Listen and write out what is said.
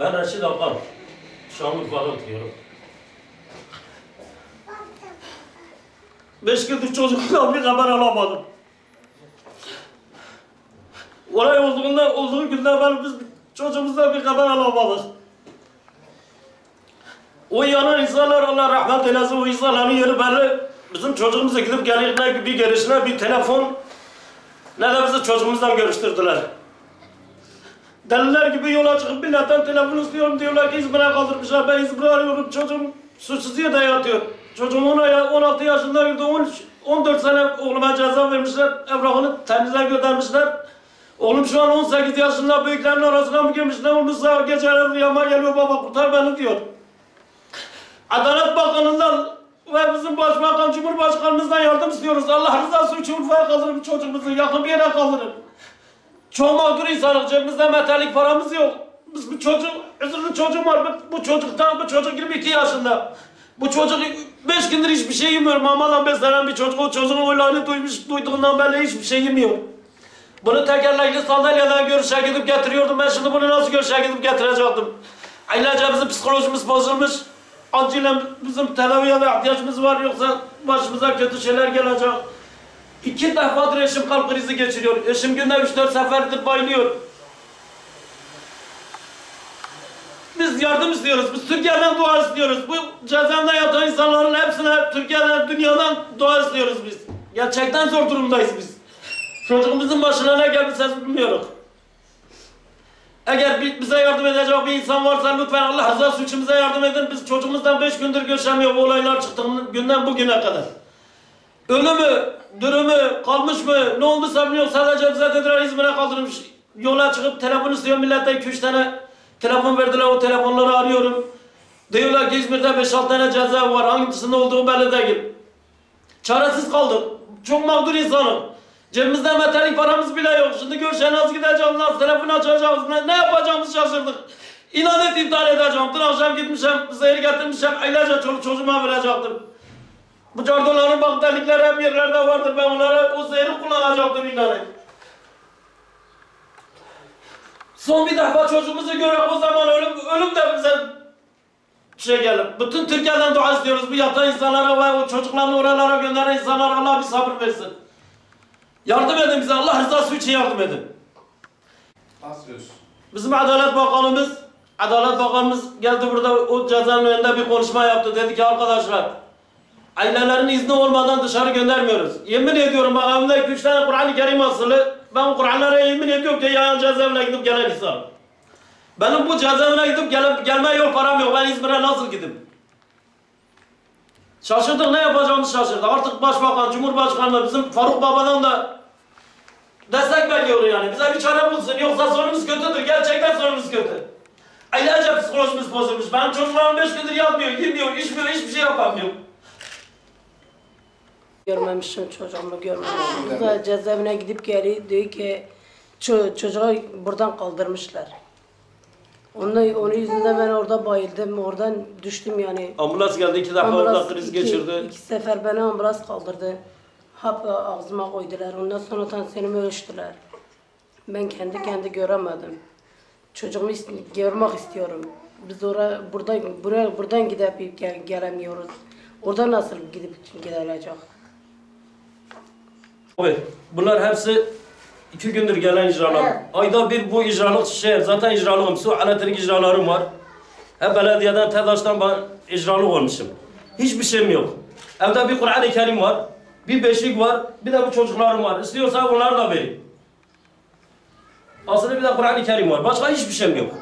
Ben Reşit Akan. Şanlıurfa'da oturuyorum. Beş gündür çocuktan bir haber alamadım. Olay olduğunda, olduğu günden beri biz çocuğumuzdan bir haber alamadık. O yanan insanlar Allah rahmet eylesin o insanların yeri belli. Bizim çocuğumuza gidip gelip ne bir gelişine bir telefon ne de bizi çocuğumuzdan görüştürdüler. Deliler gibi yola çıkıp milletten telefon istiyorum diyorlar ki İzmir'e kaldırmışlar. Ben İzmir'i arıyorum çocuğum suçsuz yerde yatıyor. Çocuğum 16 yaşındaydı 13, 14 sene oğluma ceza vermişler. Evrakını temize göndermişler. Oğlum şu an 18 yaşında büyüklerin arasına mı girmiş ne olmuşsa geceler rüyama geliyor baba kurtar beni diyor. Adalet Bakanı'ndan ve bizim Başbakan Cumhurbaşkanımızdan yardım istiyoruz. Allah rızası için Urfa'ya kaldırın çocuğumuzu, yakın bir yere kaldırın. Çok mağdur insanız, cebimizde metalik paramız yok. Biz bu çocuk, üzülün çocuğum var, bu, bu çocuktan, bu çocuk 22 yaşında. Bu çocuk 5 gündür hiçbir şey yemiyor. Mamadan beslenen bir çocuk, o çocuğun oylarını duymuş, duyduğundan beri hiçbir şey yemiyor. Bunu tekerlekli sandalyeden görüşe gidip getiriyordum. Ben şimdi bunu nasıl görüşe gidip getirecektim? Ailece bizim psikolojimiz bozulmuş. Acilen bizim tedaviye ihtiyacımız var yoksa başımıza kötü şeyler gelecek. İki defadır eşim kalp krizi geçiriyor. Eşim günde üç dört seferdir bayılıyor. Biz yardım istiyoruz. Biz Türkiye'den dua istiyoruz. Bu cezaevinde yatan insanların hepsine Türkiye'den, dünyadan dua istiyoruz biz. Gerçekten zor durumdayız biz. Çocuğumuzun başına ne gelmişse bilmiyoruz. Eğer bi- bize yardım edecek bir insan varsa lütfen Allah için bize yardım edin. Biz çocuğumuzdan beş gündür görüşemiyor bu olaylar çıktığından günden bugüne kadar. Ölü mü, kalmış mı, ne olmuşsa bilmiyorum. Sadece bize dediler İzmir'e kaldırmış. Yola çıkıp telefon istiyor millete iki üç tane telefon verdiler o telefonları arıyorum. Diyorlar ki İzmir'de beş altı tane cezaevi var. Hangisinde olduğu belli değil. Çaresiz kaldık. Çok mağdur insanım. Cebimizde metalik paramız bile yok. Şimdi görüşe nasıl gideceğiz, nasıl telefon açacağız, ne, ne yapacağımızı şaşırdık. İnat et iptal edeceğim. Dün akşam gitmişim, zehir getirmişim, ailece çoluk çocuğuma verecektim. Bu cardoların bak delikleri hep yerlerde vardır. Ben onlara o zehri kullanacaktım inan et. Son bir defa çocuğumuzu görüyor o zaman ölüm, ölüm de bize şey gelip. Bütün Türkiye'den dua istiyoruz. Bu yatan insanlara ve o çocuklarını oralara gönderen insanlara Allah bir sabır versin. Yardım edin bize. Allah rızası için yardım edin. Asıyoruz. Bizim Adalet Bakanımız Adalet Bakanımız geldi burada o cezaevinin önünde bir konuşma yaptı. Dedi ki arkadaşlar ailelerin izni olmadan dışarı göndermiyoruz. Yemin ediyorum bak evimde iki üç tane Kur'an-ı Kerim asılı. Ben Kur'anlara yemin ediyorum ki yayan cezaevine gidip gelen insan. Benim bu cezaevine gidip gel gelme yol param yok. Ben İzmir'e nasıl gideyim? Şaşırdık ne yapacağımızı şaşırdık. Artık Başbakan, Cumhurbaşkanı bizim Faruk Baba'dan da destek bekliyor yani. Bize bir çare bulsun. Yoksa sonumuz kötüdür. Gerçekten sonumuz kötü. Ailece psikolojimiz bozulmuş. Benim çocuklarım beş gündür yatmıyor, yemiyor, içmiyor, hiçbir şey yapamıyor. Görmemişim çocuğumu görmemişim. Biz de cezaevine gidip geri diyor ki ço çocuğu buradan kaldırmışlar. Onun, onun yüzünden ben orada bayıldım. Oradan düştüm yani. Ambulans geldi iki defa orada Ambulans kriz iki- geçirdi. iki sefer beni ambulans kaldırdı. Hap ağzıma koydular. Ondan sonra tansiyonumu ölçtüler. Ben kendi kendi göremedim. Çocuğumu is- görmek istiyorum. Biz oraya buradan buraya buradan gidip gel, gelemiyoruz. Orada nasıl gidip gelecek? Abi bunlar hepsi iki gündür gelen icralar. Evet. Ayda bir bu icralık şey zaten icralığım. Su elektrik icralarım var. Hep belediyeden, TEDAŞ'tan ben icralık olmuşum. Hiçbir şeyim yok. Evde bir Kur'an-ı Kerim var. Bir beşik var. Bir de bu çocuklarım var. İstiyorsa onları da vereyim. Aslında bir de Kur'an-ı Kerim var. Başka hiçbir şeyim yok.